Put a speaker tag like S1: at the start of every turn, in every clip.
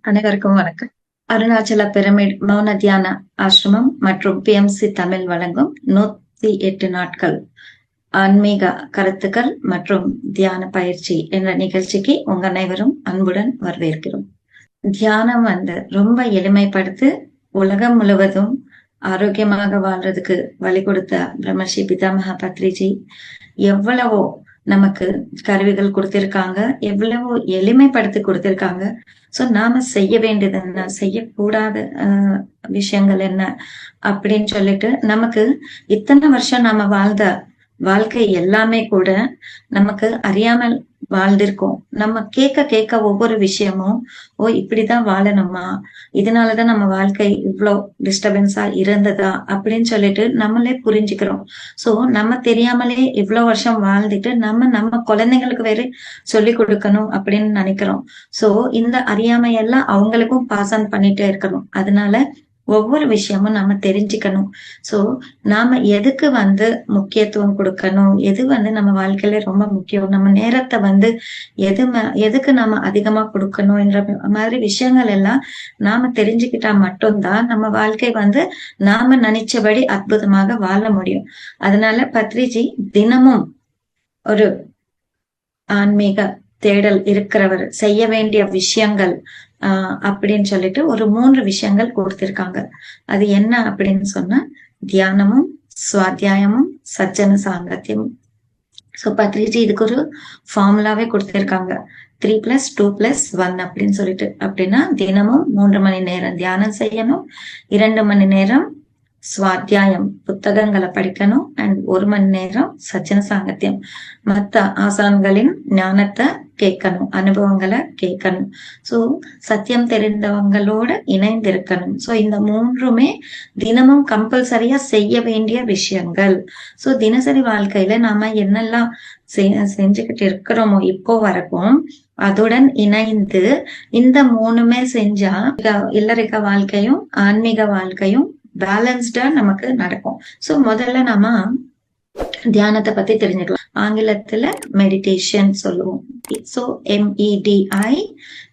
S1: அனைவருக்கும் வணக்கம். அருணாச்சல பிரமிட் மௌன தியான ஆசிரமம் மற்றும் பிஎம்சி தமிழ் வழங்கும் நூத்தி எட்டு நாட்கள் ஆன்மீக கருத்துக்கள் மற்றும் தியான பயிற்சி என்ற நிகழ்ச்சிக்கு உங்க அனைவரும் அன்புடன் வரவேற்கிறோம். தியானம் வந்து ரொம்ப எளிமைப்படுத்தி உலகம் முழுவதும் ஆரோக்கியமாக வாழ்றதுக்கு வழி கொடுத்த பிரம்மஸ்ரீ பிதாமகா பத்ரிஜி எவ்வளவோ நமக்கு கருவிகள் கொடுத்திருக்காங்க. எவ்வளவு எளிமைப்படுத்தி கொடுத்திருக்காங்க. சோ நாம செய்ய வேண்டியது என்ன? செய்யக்கூடாத ஆஹ், விஷயங்கள் என்ன? அப்படின்னு சொல்லிட்டு நமக்கு இத்தனை வருஷம் நாம வாழ்ந்த வாழ்க்கை எல்லாமே கூட நமக்கு அறியாமல் வாழ்ந்திருக்கோம். நம்ம கேட்க கேட்க ஒவ்வொரு விஷயமும் ஓ இப்படிதான் வாழணுமா? இதனாலதான் நம்ம வாழ்க்கை இவ்வளோ டிஸ்டர்பன்ஸா இருந்ததா? அப்படின்னு சொல்லிட்டு நம்மளே புரிஞ்சுக்கிறோம். சோ நம்ம தெரியாமலே இவ்வளவு வருஷம் வாழ்ந்துட்டு நம்ம நம்ம குழந்தைங்களுக்கு வேற சொல்லி கொடுக்கணும் அப்படின்னு நினைக்கிறோம். சோ இந்த அறியாமையெல்லாம் அவங்களுக்கும் பாஸ் ஆன் பண்ணிட்டே இருக்கணும். அதனால ஒவ்வொரு விஷயமும் நம்ம தெரிஞ்சுக்கணும். சோ நாம எதுக்கு வந்து முக்கியத்துவம் கொடுக்கணும்? எது வந்து நம்ம வாழ்க்கையில ரொம்ப முக்கியம்? நம்ம நேரத்தை வந்து எது எதுக்கு நாம அதிகமா கொடுக்கணும்? என்ற மாதிரி விஷயங்கள் எல்லாம் நாம தெரிஞ்சுக்கிட்டா மட்டும்தான் நம்ம வாழ்க்கை வந்து நாம நினைச்சபடி அற்புதமாக வாழ முடியும். அதனால பத்ரிஜி தினமும் ஒரு ஆன்மீக தேடல் இருக்கிறவர் செய்ய வேண்டிய விஷயங்கள் ஆஹ் அப்படின்னு சொல்லிட்டு ஒரு மூன்று விஷயங்கள் கொடுத்திருக்காங்க. அது என்ன அப்படின்னு சொன்னா தியானமும் சுவாத்தியாயமும் சஜ்ஜன சாங்கத்தியமும். சோ பத்ரிஜி இதுக்கு ஒரு ஃபார்முலாவே கொடுத்திருக்காங்க. Three plus two plus one அப்படின்னு சொல்லிட்டு. அப்படின்னா தினமும் மூன்று மணி நேரம் தியானம் செய்யணும். இரண்டு மணி நேரம் சுவாத்தியாயம் புத்தகங்களை படிக்கணும். அண்ட் ஒரு மணி நேரம் சச்சன சாங்கத்தியம் மத்த ஆசான்களின் ஞானத்தை கேட்கணும். அனுபவங்களை கேட்கணும். ஸோ சத்தியம் தெரிந்தவங்களோட இணைந்திருக்கணும். ஸோ இந்த மூன்றுமே தினமும் கம்பல்சரியா செய்ய வேண்டிய விஷயங்கள். ஸோ தினசரி வாழ்க்கையில நாம என்னெல்லாம் செஞ்சுக்கிட்டு இருக்கிறோமோ இப்போ வரைக்கும் அதுடன் இணைந்து இந்த மூணுமே செஞ்சா இக- இல்லறிக வாழ்க்கையும் ஆன்மீக வாழ்க்கையும் பேலன்ஸ்டா நமக்கு நடக்கும். சோ முதல்ல நாம தியானத்தை பத்தி தெரிஞ்சுக்கலாம். ஆங்கிலத்துல மெடிடேஷன் சொல்லுவோம். So M E D I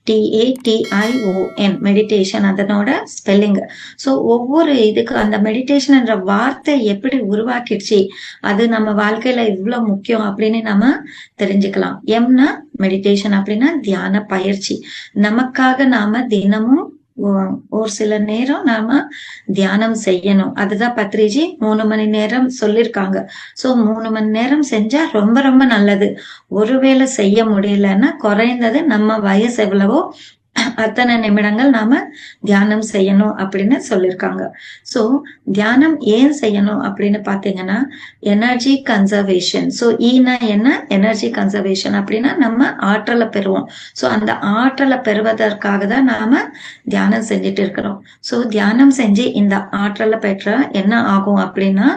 S1: T A T I O N meditation அதனோட ஸ்பெல்லிங் ஸோ ஒவ்வொரு இதுக்கு அந்த மெடிடேஷன் என்ற வார்த்தை எப்படி உருவாக்கிடுச்சு அது நம்ம வாழ்க்கையில இவ்வளவு முக்கியம் அப்படின்னு நம்ம தெரிஞ்சுக்கலாம். எம்னா மெடிடேஷன் அப்படின்னா தியான பயிற்சி. நமக்காக நாம தினமும் ஒரு சில நேரம் நாம தியானம் செய்யணும். அதுதான் பத்ரிஜி மூணு மணி நேரம் சொல்லிருக்காங்க. சோ மூணு மணி நேரம் செஞ்சா ரொம்ப ரொம்ப நல்லது. ஒருவேளை செய்ய முடியலன்னா குறைந்தது நம்ம வயசு எவ்வளவோ அத்தனை நிமிடங்கள் நாம தியானம் செய்யணும் அப்படின்னு சொல்லியிருக்காங்க சோ தியானம் ஏன் செய்யணும் அப்படின்னு பாத்தீங்கன்னா எனர்ஜி கன்சர்வேஷன் சோ ஈனா என்ன? எனர்ஜி கன்சர்வேஷன் அப்படின்னா நம்ம ஆற்றலை பெறுவோம். சோ அந்த ஆற்றலை பெறுவதற்காக தான் நாம தியானம் செஞ்சுட்டு இருக்கிறோம். சோ தியானம் செஞ்சு இந்த ஆற்றலை பெற்ற என்ன ஆகும் அப்படின்னா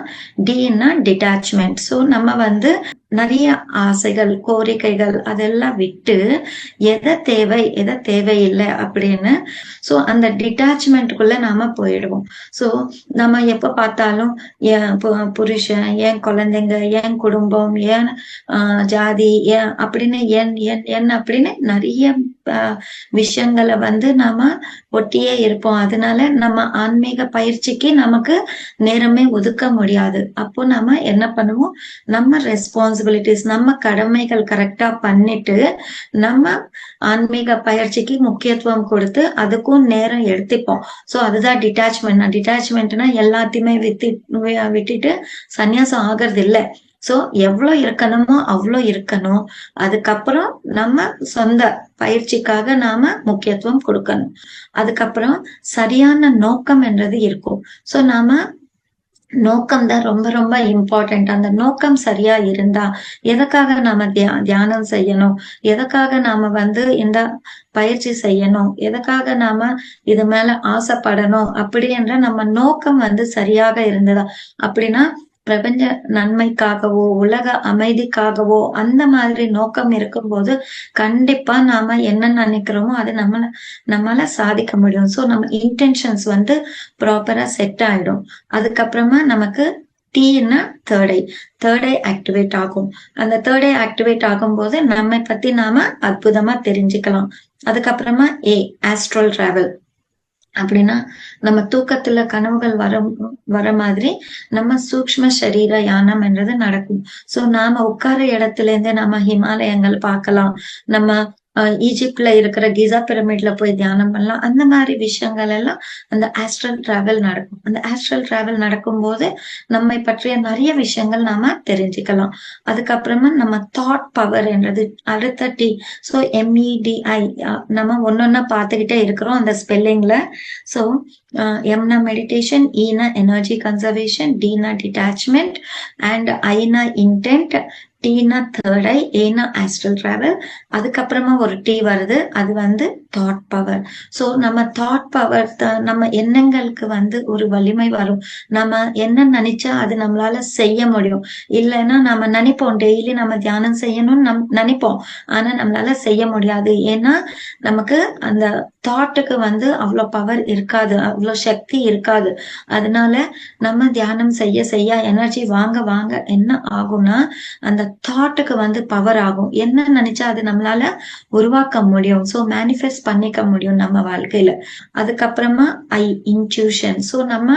S1: டின்னா டிட்டாச்மெண்ட் சோ நம்ம வந்து நிறைய ஆசைகள் கோரிக்கைகள் அதெல்லாம் விட்டு எதை தேவை எதை தேவையில்லை அப்படின்னு. சோ அந்த டிட்டாச்மெண்ட்டுக்குள்ள நாம போயிடுவோம். சோ நம்ம எப்ப பார்த்தாலும் என் புருஷன் என் குழந்தைங்க என் குடும்பம் என் ஆஹ், ஜாதி ஏன் அப்படின்னு என் என் என் அப்படின்னு நிறைய விஷயங்களை வந்து நாம ஒட்டியே இருப்போம். அதனால நம்ம ஆன்மீக பயிற்சிக்கு நமக்கு நேரமே ஒதுக்க முடியாது. அப்போ நாம என்ன பண்ணுவோம்? நம்ம ரெஸ்பான்சிபிலிட்டிஸ் நம்ம கடமைகள் கரெக்டா பண்ணிட்டு நம்ம ஆன்மீக பயிற்சிக்கு முக்கியத்துவம் கொடுத்து அதுக்கும் நேரம் எடுத்துப்போம். சோ அதுதான் டிட்டாச்மெண்ட் டிட்டாச்மெண்ட்னா எல்லாத்தையுமே வித்து விட்டுட்டு சந்நியாசம் ஆகிறது இல்லை சோ எவ்வளவு இருக்கணுமோ அவ்வளோ இருக்கணும். அதுக்கப்புறம் நம்ம சொந்த பயிற்சிக்காக நாம முக்கியத்துவம் கொடுக்கணும். அதுக்கப்புறம் சரியான நோக்கம் என்றது இருக்கும். சோ நாம நோக்கம் தான் ரொம்ப ரொம்ப இம்பார்ட்டன்ட் அந்த நோக்கம் சரியா இருந்தா எதுக்காக நாம தியா தியானம் செய்யணும்? எதுக்காக நாம வந்து இந்த பயிற்சி செய்யணும்? எதுக்காக நாம இது மேல ஆசைப்படணும்? அப்படி என்ற நம்ம நோக்கம் வந்து சரியாக இருந்ததா? அப்படின்னா பிரபஞ்ச நன்மைக்காகவோ உலக அமைதிக்காகவோ அந்த மாதிரி நோக்கம் இருக்கும்போது கண்டிப்பா நாம என்ன நினைக்கிறோமோ அது நம்மள நம்மளால சாதிக்க முடியும். சோ நம்ம இன்டென்ஷன்ஸ் வந்து ப்ராப்பரா செட் ஆயிடும். அதுக்கப்புறமா நமக்கு டீன்னா third eye third eye activate ஆகும். அந்த தேர்ட் ஐ ஆக்டிவேட் ஆகும்போது நம்மை பத்தி நாம அற்புதமா தெரிஞ்சுக்கலாம். அதுக்கப்புறமா ஏ ஆஸ்ட்ரல் டிராவல் அப்படின்னா நம்ம தூக்கத்துல கனவுகள் வர வர மாதிரி நம்ம சூக்ம சரீர யானம் என்றது நடக்கும். சோ நாம உட்கார இடத்துல இருந்து நம்ம ஹிமாலயங்கள் பார்க்கலாம். நம்ம ஈஜிப்ட்ல இருக்கிற கிசா பிரமிட்ல போய் தியானம் பண்ணலாம். அந்த மாதிரி விஷயங்கள் எல்லாம் அந்த ஆஸ்ட்ரல் டிராவல் நடக்கும். அந்த ஆஸ்ட்ரல் டிராவல் நடக்கும் போது நம்மை பற்றிய நிறைய விஷயங்கள் நாம தெரிஞ்சுக்கலாம். அதுக்கப்புறமா நம்ம தாட் பவர் என்றது அடுத்த டி ஸோ எம்இடிஐ நம்ம ஒன்னொன்னா பார்த்துக்கிட்டே இருக்கிறோம் அந்த ஸ்பெல்லிங்ல ஸோ எம்னா மெடிடேஷன் ஈனா எனர்ஜி கன்சர்வேஷன் டீனா டிட்டாச்மெண்ட் அண்ட் ஐனா இன்டென்ட் டீனா தேர்ட் ஐ ஏனா ஆஸ்ட்ரல் டிராவல் அதுக்கப்புறமா ஒரு டீ வருது அது வந்து தாட் பவர் ஸோ நம்ம தாட் பவர் நம்ம எண்ணங்களுக்கு வந்து ஒரு வலிமை வரும். நம்ம என்ன நினைச்சா அது நம்மளால செய்ய முடியும். இல்லைன்னா நம்ம நினைப்போம் டெய்லி நம்ம தியானம் செய்யணும்னு நம் நினைப்போம். ஆனா நம்மளால செய்ய முடியாது. ஏன்னா நமக்கு அந்த தாட்டுக்கு வந்து அவ்வளோ பவர் இருக்காது அவ்வளோ சக்தி இருக்காது. அதனால நம்ம தியானம் செய்ய செய்ய எனர்ஜி வாங்க வாங்க என்ன ஆகும்னா அந்த தாட்டுக்கு வந்து பவர் ஆகும். என்ன நினைச்சா அது நம்மளால உருவாக்க முடியும். ஸோ மேனிஃபெஸ்ட் பண்ணிக்க முடியும் நம்ம வாழ்க்கையில. அதுக்கப்புறமா ஐ இன்ட்யூஷன் ஸோ நம்ம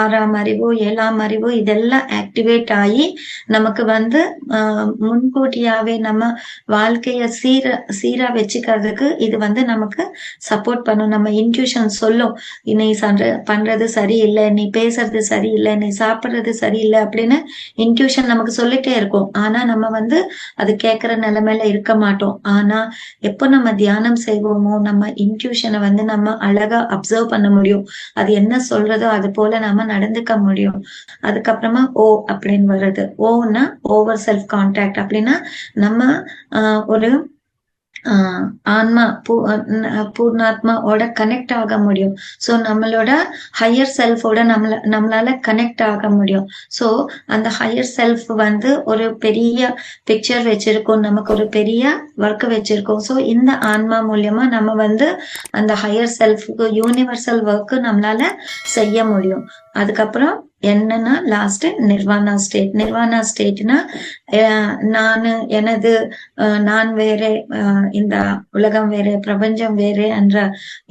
S1: ஆறாம் அறிவோ ஏழாம் அறிவோ இதெல்லாம் ஆக்டிவேட் ஆகி நமக்கு வந்து முன்கூட்டியாவே நம்ம வாழ்க்கைய சீர சீரா வச்சுக்கிறதுக்கு இது வந்து நமக்கு சப்போர்ட் பண்ணும். நம்ம இன்ட்யூஷன் சொல்லும். நீ பண்றது சரியில்லை நீ பேசுறது சரியில்லை நீ சாப்பிடுறது சரியில்லை அப்படின்னு இன்ட்யூஷன் நமக்கு சொல்லிட்டே இருக்கும். ஆனா நம்ம வந்து அது கேட்கிற நிலைமையில இருக்க மாட்டோம். ஆனா எப்போ நம்ம தியானம் செய்வோமோ நம்ம இன்ட்யூஷனை வந்து நம்ம அழகா அப்சர்வ் பண்ண முடியும். அது என்ன சொல்றதோ அது போல நாம நடந்துக்க முடியும். அதுக்கப்புறமா ஓ அப்படின்னு வருது ஓன்னா ஓவர் செல்ஃப் கான்டாக்ட் அப்படின்னா நம்ம ஒரு ஆன்மா பூ பூர்ணாத்மாவோட கனெக்ட் ஆக முடியும். ஸோ நம்மளோட ஹையர் செல்ஃபோட நம்மள நம்மளால கனெக்ட் ஆக முடியும். ஸோ அந்த ஹையர் செல்ஃப் வந்து ஒரு பெரிய பிக்சர் வச்சிருக்கோம். நமக்கு ஒரு பெரிய ஒர்க் வச்சிருக்கோம். ஸோ இந்த ஆன்மா மூலியமா நம்ம வந்து அந்த ஹையர் செல்ஃபுக்கு யூனிவர்சல் ஒர்க்கு நம்மளால செய்ய முடியும். அதுக்கப்புறம் என்னன்னா லாஸ்ட் நிர்வாணா ஸ்டேட் நிர்வாணா ஸ்டேட்னா நான் எனது நான் வேற இந்த உலகம் வேற பிரபஞ்சம் வேற என்ற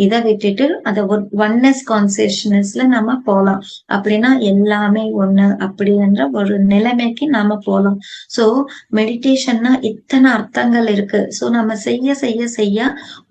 S1: இதை விட்டுட்டு அதை ஒரு ஒன்னஸ் கான்சியஸ்னஸ்ல நம்ம போலாம். அப்படின்னா எல்லாமே ஒண்ணு அப்படின்ற ஒரு நிலைமைக்கு நாம போலாம். சோ மெடிடேஷன்னா இத்தனை அர்த்தங்கள் இருக்கு. சோ நம்ம செய்ய செய்ய செய்ய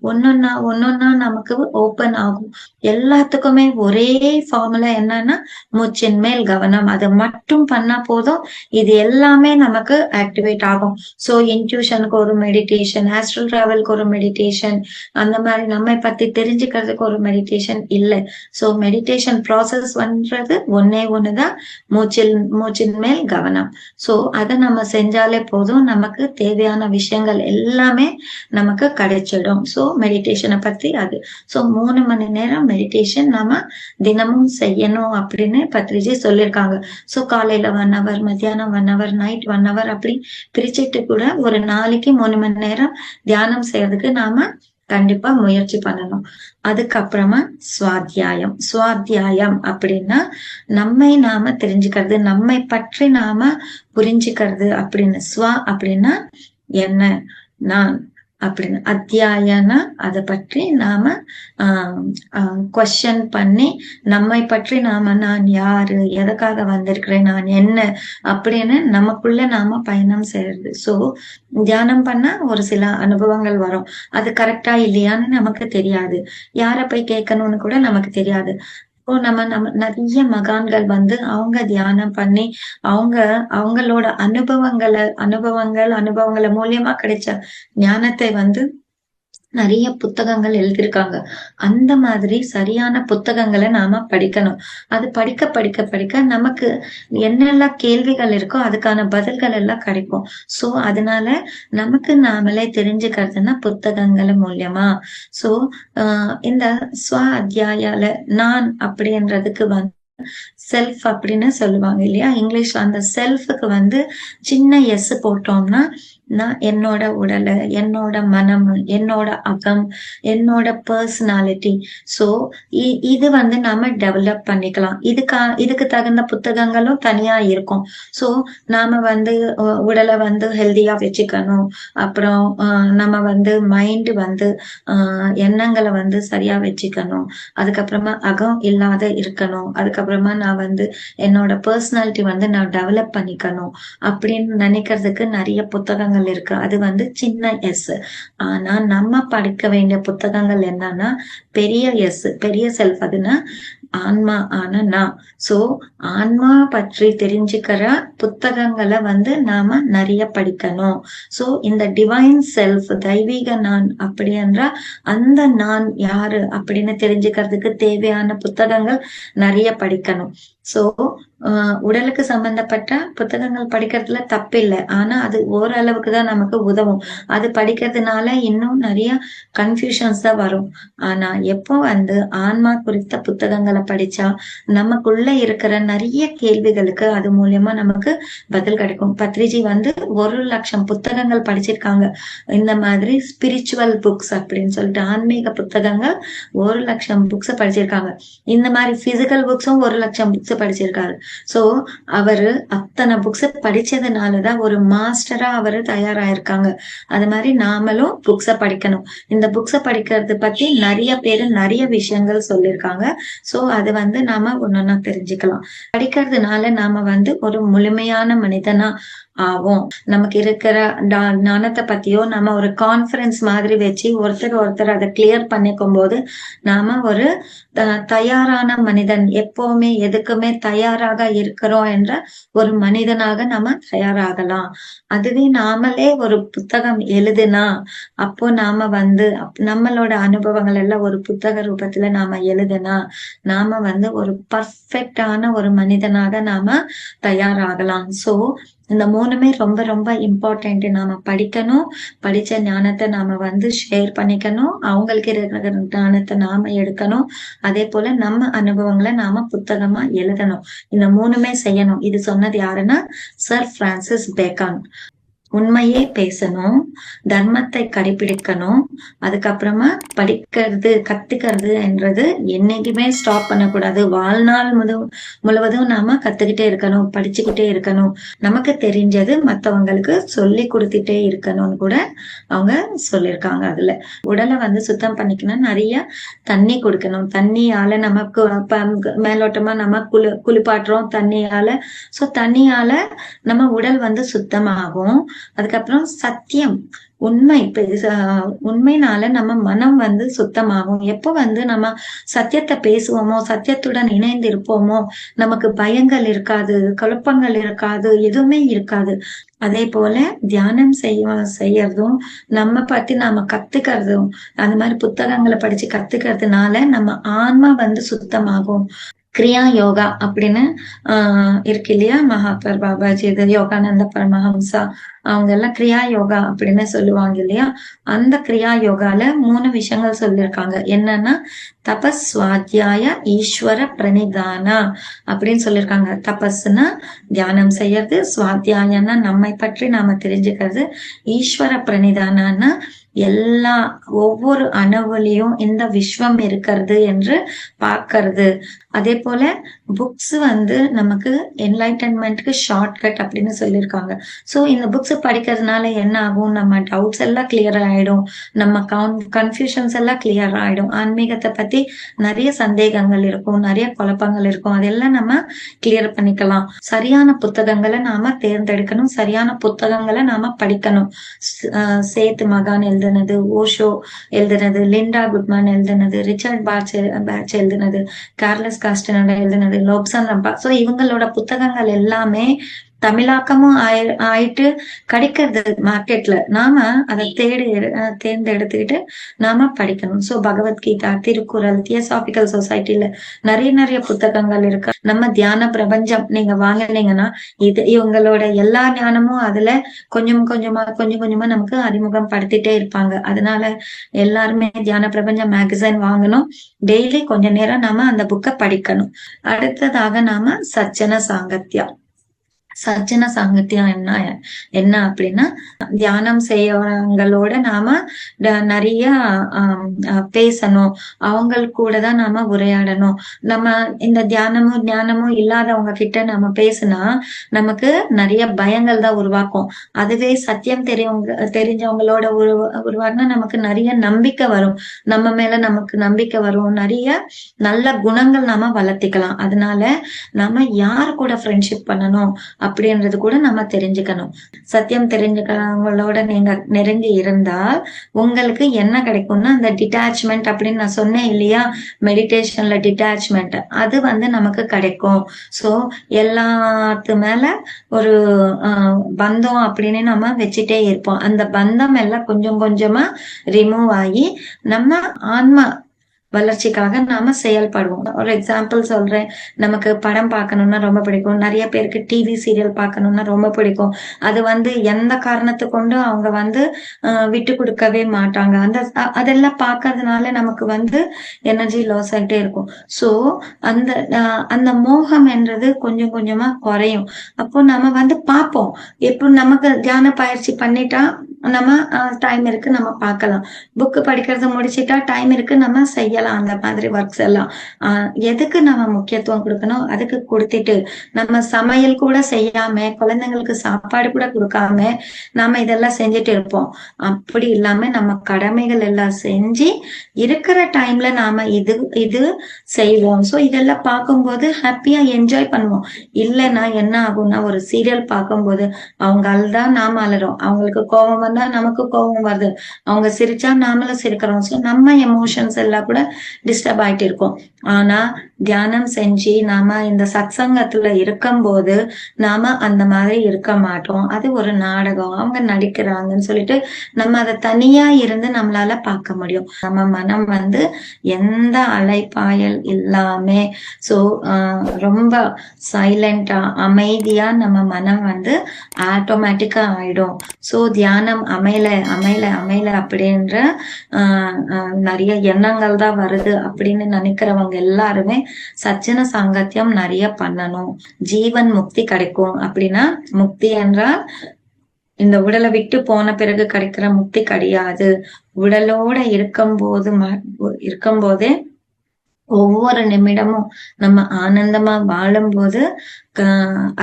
S1: ஒன்னொன்னா ஒன்னொன்னா நமக்கு ஓப்பன் ஆகும். எல்லாத்துக்குமே ஒரே ஃபார்முலா என்னன்னா மூச்சின்மை மேல் கவனம் அதை மட்டும் பண்ணா போதும். இது எல்லாமே நமக்கு ஆக்டிவேட் ஆகும். ஸோ இன்ட்யூஷனுக்கு ஒரு மெடிடேஷன் ஆஸ்ட்ரல் டிராவலுக்கு ஒரு மெடிடேஷன் அந்த மாதிரி நம்மை பத்தி தெரிஞ்சுக்கிறதுக்கு ஒரு மெடிடேஷன் இல்லை. ஸோ மெடிடேஷன் ப்ராசஸ் பண்றது ஒன்னே ஒண்ணுதான். மூச்சில் மூச்சின் மேல் கவனம். ஸோ அதை நம்ம செஞ்சாலே போதும். நமக்கு தேவையான விஷயங்கள் எல்லாமே நமக்கு கிடைச்சிடும். ஸோ மெடிடேஷனை பத்தி அது. ஸோ மூணு மணி நேரம் மெடிடேஷன் நம்ம தினமும் செய்யணும் அப்படின்னு பத்ரிஜி சொல்லியிருக்காங்க. ஸோ காலையில ஒன் ஹவர் மத்தியானம் one hour night one hour அப்படி பிரிச்சுட்டு கூட ஒரு நாளைக்கு மூணு மணி நேரம் தியானம் செய்யறதுக்கு நாம கண்டிப்பா முயற்சி பண்ணணும். அதுக்கப்புறமா சுவாத்தியாயம். சுவாத்தியாயம் அப்படின்னா நம்மை நாம தெரிஞ்சுக்கிறது நம்மை பற்றி நாம புரிஞ்சுக்கிறது அப்படின்னு. ஸ்வா அப்படின்னா என்ன? நான். அப்படின்னு. அத்தியாயனா அதை பற்றி நாம கொஸ்டின் பண்ணி நம்மை பற்றி நாம நான் யாரு எதுக்காக வந்திருக்கிறேன் நான் என்ன அப்படின்னு நமக்குள்ள நாம பயணம் செய்யறது சோ தியானம் பண்ணா ஒரு சில அனுபவங்கள் வரும். அது கரெக்டா இல்லையான்னு நமக்கு தெரியாது. யாரை போய் கேட்கணும்னு கூட நமக்கு தெரியாது. இப்போ நம்ம நம்ம நிறைய மகான்கள் வந்து அவங்க தியானம் பண்ணி அவங்க அவங்களோட அனுபவங்களை அனுபவங்கள் அனுபவங்களை மூலியமா கிடைச்ச ஞானத்தை வந்து நிறைய புத்தகங்கள் எழுதியிருக்காங்க. அந்த மாதிரி சரியான புத்தகங்களை நாம படிக்கணும். அது படிக்க படிக்க படிக்க நமக்கு என்னெல்லாம் கேள்விகள் இருக்கோ அதுக்கான பதில்கள் எல்லாம் கிடைக்கும். சோ அதனால நமக்கு நாமளே தெரிஞ்சுக்கிறதுனா புத்தகங்கள் மூலியமா. சோ ஆஹ் இந்த ஸ்வ அத்தியாயால நான் அப்படின்றதுக்கு வந்து செல்ஃப் அப்படின்னு சொல்லுவாங்க இல்லையா? இங்கிலீஷ்ல அந்த செல்ஃபுக்கு வந்து சின்ன எஸ் போட்டோம்னா நான் என்னோட உடலை என்னோட மனம் என்னோட அகம் என்னோட பர்சனாலிட்டி ஸோ இது வந்து நாம டெவலப் பண்ணிக்கலாம். இதுக்கா இதுக்கு தகுந்த புத்தகங்களும் தனியா இருக்கும். ஸோ நாம வந்து உடலை வந்து ஹெல்தியா வச்சுக்கணும். அப்புறம் நம்ம வந்து மைண்டு வந்து எண்ணங்களை வந்து சரியா வச்சுக்கணும். அதுக்கப்புறமா அகம் இல்லாத இருக்கணும். அதுக்கப்புறமா நான் வந்து என்னோட பர்சனாலிட்டி வந்து நான் டெவலப் பண்ணிக்கணும். அப்படின்னு நினைக்கிறதுக்கு நிறைய புத்தகங்கள் இருக்கு. அது வந்து சின்ன எஸ் ஆனா நம்ம படிக்க வேண்டிய புத்தகங்கள் என்னன்னா பெரிய எஸ் பெரிய செல்ஃப் அதுன்னா ஆன்மா ஆன நான் சோ ஆன்மா பற்றி தெரிஞ்சுக்கிற புத்தகங்களை வந்து நாம நிறைய படிக்கணும். சோ இந்த டிவைன் செல்ஃப் தெய்வீக நான் அப்படி என்றா அந்த நான் யாரு அப்படின்னு தெரிஞ்சுக்கிறதுக்கு தேவையான புத்தகங்கள் நிறைய படிக்கணும். சோ உடலுக்கு சம்பந்தப்பட்ட புத்தகங்கள் படிக்கிறதுல தப்பில்லை. ஆனா அது ஓரளவுக்கு தான் நமக்கு உதவும். அது படிக்கிறதுனால இன்னும் நிறைய கன்ஃபியூஷன்ஸ் தான் வரும். ஆனா எப்போ வந்து ஆன்மா குறித்த புத்தகங்களை படிச்சா நமக்குள்ள இருக்கிற நிறைய கேள்விகளுக்கு அது மூலியமா நமக்கு பதில் கிடைக்கும். பத்ரிஜி வந்து ஒரு லட்சம் புத்தகங்கள் படிச்சிருக்காங்க. இந்த மாதிரி ஸ்பிரிச்சுவல் புக்ஸ் அப்படின்னு சொல்லிட்டு ஆன்மீக புத்தகங்கள் ஒரு லட்சம் புக்ஸ் படிச்சிருக்காங்க. இந்த மாதிரி பிசிக்கல் புக்ஸும் ஒரு லட்சம் புக்ஸ் படிச்சிருக்காரு. ஸோ அவர் அத்தனை புக்ஸ் படிச்சதுனாலதான் ஒரு மாஸ்டரா அவர் தயாராயிருக்காங்க. அது மாதிரி நாமளும் புக்ஸ படிக்கணும். இந்த புக்ஸ படிக்கிறது பத்தி நிறைய பேர் நிறைய விஷயங்கள் சொல்லியிருக்காங்க. சோ அது வந்து நாம ஒன்னொன்னா தெரிஞ்சுக்கலாம். படிக்கிறதுனால நாம வந்து ஒரு முழுமையான மனிதனா ஆகும். நமக்கு இருக்கிற ஞானத்தை பத்தியோ நம்ம ஒரு கான்ஃபரன்ஸ் மாதிரி வச்சு ஒருத்தர் ஒருத்தர் அதை கிளியர் பண்ணிக்கும் போது நாம ஒரு தயாரான மனிதன் எப்பவுமே எதுக்குமே தயாராக இருக்கிறோம் என்ற ஒரு மனிதனாக நாம தயாராகலாம். அதுவே நாமளே ஒரு புத்தகம் எழுதுனா அப்போ நாம வந்து நம்மளோட அனுபவங்கள் எல்லாம் ஒரு புத்தக ரூபத்துல நாம எழுதுனா நாம வந்து ஒரு பர்ஃபெக்டான ஒரு மனிதனாக நாம தயாராகலாம். சோ இந்த மூணுமே ரொம்ப ரொம்ப இம்பார்ட்டன்ட் நாம படிக்கணும். படிச்ச ஞானத்தை நாம வந்து ஷேர் பண்ணிக்கணும். அவங்களுக்கு இருக்கிற ஞானத்தை நாம எடுக்கணும். அதே போல நம்ம அனுபவங்களை நாம புத்தகமா எழுதணும். இந்த மூணுமே செய்யணும். இது சொன்னது யாருன்னா சர் பிரான்சிஸ் பேக்கான் உண்மையே பேசணும் தர்மத்தை கடைபிடிக்கணும் அதுக்கப்புறமா படிக்கிறது கத்துக்கிறது என்றது என்னைக்குமே ஸ்டாப் பண்ணக்கூடாது. வாழ்நாள் முழு முழுவதும் நாம கத்துக்கிட்டே இருக்கணும் படிச்சுக்கிட்டே இருக்கணும். நமக்கு தெரிஞ்சது மத்தவங்களுக்கு சொல்லி கொடுத்துட்டே இருக்கணும்னு கூட அவங்க சொல்லியிருக்காங்க அதுல. உடலை வந்து சுத்தம் பண்ணிக்கணும் நிறைய தண்ணி கொடுக்கணும். தண்ணியால நமக்கு மேலோட்டமா நம்ம குளி குளிப்பாட்டுறோம் தண்ணியால. சோ தண்ணியால நம்ம உடல் வந்து சுத்தமாகும். அதுக்கப்புறம் சத்தியம். உண்மை உண்மைனால நம்ம மனம் வந்து சுத்தமாகும். எப்போ வந்து நம்ம சத்தியத்தை பேசுவோமோ சத்தியத்துடன் இணைந்து இருப்போமோ நமக்கு பயங்கள் இருக்காது குழப்பங்கள் இருக்காது எதுவுமே இருக்காது. அதே போல தியானம் செய்ய செய்யறதும் நம்ம பத்தி நாம கத்துக்கிறதும் அந்த மாதிரி புத்தகங்களை படிச்சு கத்துக்கிறதுனால நம்ம ஆன்மா வந்து சுத்தமாகும். கிரியா யோகா அப்படின்னு ஆஹ் இருக்கு இல்லையா? மகாபர் பாபாஜி இது யோகானந்த பரமஹம்சா. அவங்க எல்லாம் கிரியா யோகா அப்படின்னு சொல்லுவாங்க இல்லையா? அந்த கிரியா யோகால மூணு விஷயங்கள் சொல்லியிருக்காங்க. என்னன்னா தபஸ் சுவாத்தியாய ஈஸ்வர பிரணிதானா அப்படின்னு சொல்லியிருக்காங்க. தபஸ்னா தியானம் செய்யறது சுவாத்தியாயன்னா நம்மை பற்றி நாம தெரிஞ்சுக்கிறது ஈஸ்வர பிரணிதானா எல்லா ஒவ்வொரு அணுவிலையும் இந்த விஸ்வம் இருக்கிறது என்று பார்க்கறது. அதே போல புக்ஸ் வந்து நமக்கு என்லைட்டன்மெண்ட்க்கு ஷார்ட் கட் அப்படின்னு சொல்லியிருக்காங்க. ஸோ இந்த புக்ஸ் படிக்கிறதுனால என்ன ஆகும்? நம்ம டவுட்ஸ் எல்லாம் கிளியர் ஆயிடும். நம்ம கன்ஃபியூஷன்ஸ் எல்லாம் கிளியர் ஆயிடும். ஆன்மீகத்தை பத்தி நிறைய சந்தேகங்கள் இருக்கும். நிறைய குழப்பங்கள் இருக்கும். அதெல்லாம் நம்ம கிளியர் பண்ணிக்கலாம். சரியான புத்தகங்களை நாம தேர்ந்தெடுக்கணும். சரியான புத்தகங்களை நாம படிக்கணும். சேத்து மகான் எழுதுனது ஓஷோ எழுதுனது லிண்டா குட்மேன் எழுதுனது ரிச்சர்ட் பாட்ச் பேட்ச் எழுதுனது கார்லஸ் காஸ்டனோட எழுதுனது லோப்சன் ரம்பா. ஸோ இவங்களோட புத்தகங்கள் எல்லாமே தமிழாக்கமும் ஆயி ஆயிட்டு கிடைக்கிறது மார்க்கெட்ல நாம அதை தேடி தேர்ந்தெடுத்துக்கிட்டு நாம படிக்கணும். சோ பகவத்கீதா திருக்குறள் தியோசாபிக்கல் சொசைட்டில நிறைய நிறைய புத்தகங்கள் இருக்கு. நம்ம தியான பிரபஞ்சம் நீங்க வாங்கினீங்கன்னா இது இவங்களோட எல்லா ஞானமும் அதுல கொஞ்சம் கொஞ்சமா கொஞ்சம் கொஞ்சமா நமக்கு அறிமுகம் படுத்திட்டே இருப்பாங்க. அதனால எல்லாருமே தியான பிரபஞ்சம் மேகசைன் வாங்கணும். டெய்லி கொஞ்ச நேரம் நாம அந்த புக்கை படிக்கணும். அடுத்ததாக நாம சச்சன சாங்கத்யா. சஜ்ஜன சாங்கத்தியம் என்ன என்ன அப்படின்னா தியானம் செய்யறவங்களோட நாம நிறைய பேசணும். அவங்க கூட தான் நாம உரையாடணும். நம்ம இந்த தியானமும் ஞானமும் இல்லாதவங்க கிட்ட நம்ம பேசினா நமக்கு நிறைய பயங்கள் தான் உருவாக்கும். அதுவே சத்தியம் தெரியவங்க தெரிஞ்சவங்களோட உருவா உருவானா நமக்கு நிறைய நம்பிக்கை வரும். நம்ம மேல நமக்கு நம்பிக்கை வரும். நிறைய நல்ல குணங்கள் நாம வளர்த்திக்கலாம். அதனால நம்ம யார் கூட ஃப்ரெண்ட்ஷிப் பண்ணணும்? அப்படின்றது கூட நம்ம தெரிஞ்சுக்கணும். சத்தியம் தெரிஞ்சுக்கிறவங்களோட நீங்க நெருங்கி இருந்தால் உங்களுக்கு என்ன கிடைக்கும்னா அந்த டிட்டாச்மெண்ட் அப்படின்னு நான் சொன்னேன் இல்லையா? மெடிடேஷன்ல டிட்டாச்மெண்ட் அது வந்து நமக்கு கிடைக்கும். ஸோ எல்லாத்து மேல ஒரு பந்தம் அப்படின்னு நம்ம வச்சுட்டே இருப்போம். அந்த பந்தம் எல்லாம் கொஞ்சம் கொஞ்சமா ரிமூவ் ஆகி நம்ம ஆன்மா வளர்ச்சிக்காக நாம செயல்படுவோம். ஒரு எக்ஸாம்பிள் சொல்றேன். நமக்கு படம் பார்க்கணும்னா ரொம்ப பிடிக்கும். நிறைய பேருக்கு டிவி சீரியல் பார்க்கணும்னா ரொம்ப பிடிக்கும். அது வந்து எந்த காரணத்தை கொண்டு அவங்க வந்து விட்டு கொடுக்கவே மாட்டாங்க. அந்த அதெல்லாம் பார்க்கறதுனால நமக்கு வந்து எனர்ஜி லாஸ் ஆகிட்டே இருக்கும். ஸோ அந்த அந்த மோகம் என்றது கொஞ்சம் கொஞ்சமா குறையும். அப்போ நம்ம வந்து பார்ப்போம். எப்போ நமக்கு தியான பயிற்சி பண்ணிட்டா நம்ம டைம் இருக்கு நம்ம பார்க்கலாம். புக்கு படிக்கிறத முடிச்சிட்டா டைம் இருக்கு நம்ம செய்யலாம் அந்த மாதிரி ஒர்க்ஸ் எல்லாம். எதுக்கு நம்ம முக்கியத்துவம் கொடுக்கணும்? அதுக்கு கொடுத்துட்டு நம்ம சமையல் கூட செய்யாம குழந்தைங்களுக்கு சாப்பாடு கூட கொடுக்காம நாம இதெல்லாம் செஞ்சுட்டு இருப்போம். அப்படி இல்லாம நம்ம கடமைகள் எல்லாம் செஞ்சு இருக்கிற டைம்ல நாம இது இது செய்வோம். ஸோ இதெல்லாம் பார்க்கும்போது ஹாப்பியா என்ஜாய் பண்ணுவோம். இல்லைன்னா என்ன ஆகும்னா ஒரு சீரியல் பார்க்கும்போது அவங்க அழுதான் நாம அலறோம். அவங்களுக்கு கோபம் வந்தா நமக்கு கோபம் வருது. அவங்க சிரிச்சா நாமளும் சிரிக்கிறோம். ஸோ நம்ம எமோஷன்ஸ் எல்லாம் கூட டிஸ்டர்ப் ஆயிட்டு இருக்கோம் ஆனா தியானம் செஞ்சு நாம இந்த சத்சங்கத்துல இருக்கும்போது நாம அந்த மாதிரி இருக்க மாட்டோம். அது ஒரு நாடகம். அவங்க நடிக்கிறாங்கன்னு சொல்லிட்டு நம்ம அதை தனியா இருந்து நம்மளால பார்க்க முடியும். நம்ம மனம் வந்து எந்த அலைப்பாயல் இல்லாம சோ ரொம்ப சைலண்டா அமைதியா நம்ம மனம் வந்து ஆட்டோமேட்டிக்கா ஆயிடும். சோ தியானம் அமையல அமையல அமையல அப்படின்ற நிறைய எண்ணங்கள் தான் வருது அப்படின்னு நினைக்கிறவங்க எல்லாருமே சச்சின சாங்கத்தியம் நிறைய பண்ணணும். ஜீவன் முக்தி கிடைக்கும் அப்படின்னா முக்தி என்றால் இந்த உடலை விட்டு போன பிறகு கிடைக்கிற முக்தி கிடையாது. உடலோட இருக்கும் போது இருக்கும் போதே ஒவ்வொரு நிமிடமும் நம்ம ஆனந்தமா வாழும்போது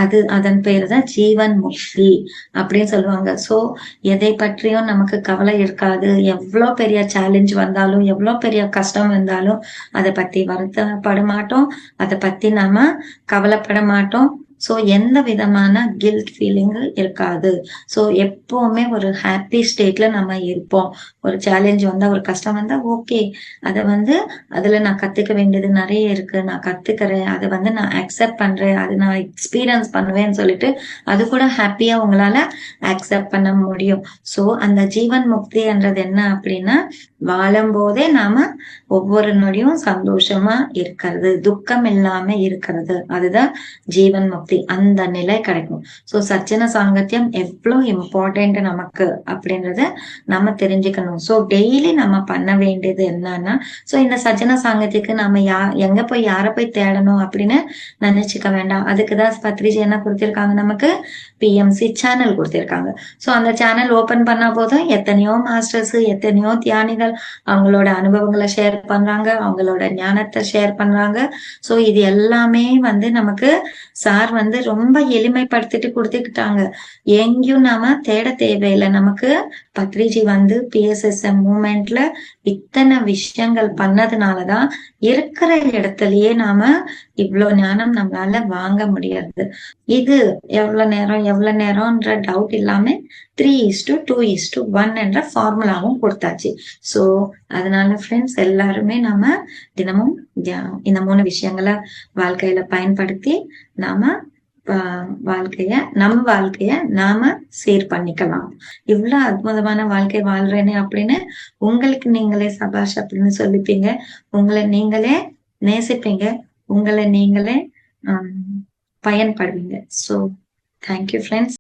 S1: அது அதன் பேர் தான் ஜீவன் முக்தி அப்படின்னு சொல்லுவாங்க. சோ எதை பற்றியும் நமக்கு கவலை இருக்காது. எவ்வளோ பெரிய சேலஞ்ச் வந்தாலும் எவ்வளோ பெரிய கஷ்டம் வந்தாலும் அதை பத்தி வருத்தப்பட மாட்டோம். அதை பத்தி நாம கவலைப்பட மாட்டோம். ஸோ எந்த விதமான கில்ட் ஃபீலிங்கும் இருக்காது. ஸோ எப்போவுமே ஒரு ஹாப்பி ஸ்டேட்ல நம்ம இருப்போம். ஒரு சேலஞ்ச் வந்தால் ஒரு கஷ்டம் வந்தால் ஓகே அதை வந்து அதில் நான் கற்றுக்க வேண்டியது நிறைய இருக்கு. நான் கற்றுக்கிறேன் அதை வந்து நான் அக்செப்ட் பண்ணுறேன் அது நான் எக்ஸ்பீரியன்ஸ் பண்ணுவேன்னு சொல்லிட்டு அது கூட ஹாப்பியாக உங்களால் அக்செப்ட் பண்ண முடியும். ஸோ அந்த ஜீவன் முக்தின்றது என்ன அப்படின்னா வாழும் போதே நாம ஒவ்வொரு நொடியும் சந்தோஷமா இருக்கிறது. துக்கம் இல்லாம இருக்கிறது. அதுதான் ஜீவன் முக்தி. அந்த நிலை கிடைக்கும். ஸோ சச்சன சாங்கத்தியம் எவ்வளவு இம்பார்ட்டன்ட் நமக்கு அப்படின்றத நம்ம தெரிஞ்சுக்கணும். ஸோ டெய்லி நம்ம பண்ண வேண்டியது என்னன்னா ஸோ இந்த சஜ்ஜன சாங்கத்துக்கு நம்ம யா எங்க போய் யாரை போய் தேடணும் அப்படின்னு நினைச்சுக்க வேண்டாம். அதுக்குதான் பத்ரிஜி என்ன கொடுத்திருக்காங்க நமக்கு? பிஎம்சி சேனல் கொடுத்திருக்காங்க. ஸோ அந்த சேனல் ஓபன் பண்ணா போதும். எத்தனையோ மாஸ்டர்ஸ் எத்தனையோ தியானிகள் அவங்களோட அனுபவங்களை ஷேர் பண்றாங்க. அவங்களோட ஞானத்தை ஷேர் பண்றாங்க. ஸோ இது எல்லாமே வந்து நமக்கு சார் வந்து ரொம்ப எளிமைப்படுத்திட்டு கொடுத்துக்கிட்டாங்க. எங்கேயும் நாம தேட தேவையில்லை. நமக்கு பத்ரிஜி வந்து பிஎஸ்எஸ்எம் மூமெண்ட்ல இத்தனை விஷயங்கள் பண்ணதுனாலதான் இருக்கிற இடத்துலயே நாம இவ்வளவு ஞானம் நம்மளால வாங்க முடியாது. இது எவ்வளவு நேரம் எவ்வளவு நேரம்ன்ற டவுட் இல்லாம three is to two is to one என்ற ஃபார்முலாவும் கொடுத்தாச்சு. ஸோ அதனால ஃப்ரெண்ட்ஸ் எல்லாருமே நாம தினமும் இந்த மூணு விஷயங்களை வாழ்க்கையில பயன்படுத்தி நாம வாழ்க்கைய நம்ம வாழ்க்கைய நாம சீர் பண்ணிக்கலாம். இவ்வளவு அற்புதமான வாழ்க்கை வாழ்றேனே அப்படின்னு உங்களுக்கு நீங்களே சபாஷ் அப்படின்னு சொல்லிப்பீங்க. உங்களை நீங்களே நேசிப்பீங்க. உங்களை நீங்களே பயன்படுவீங்க. So thank you friends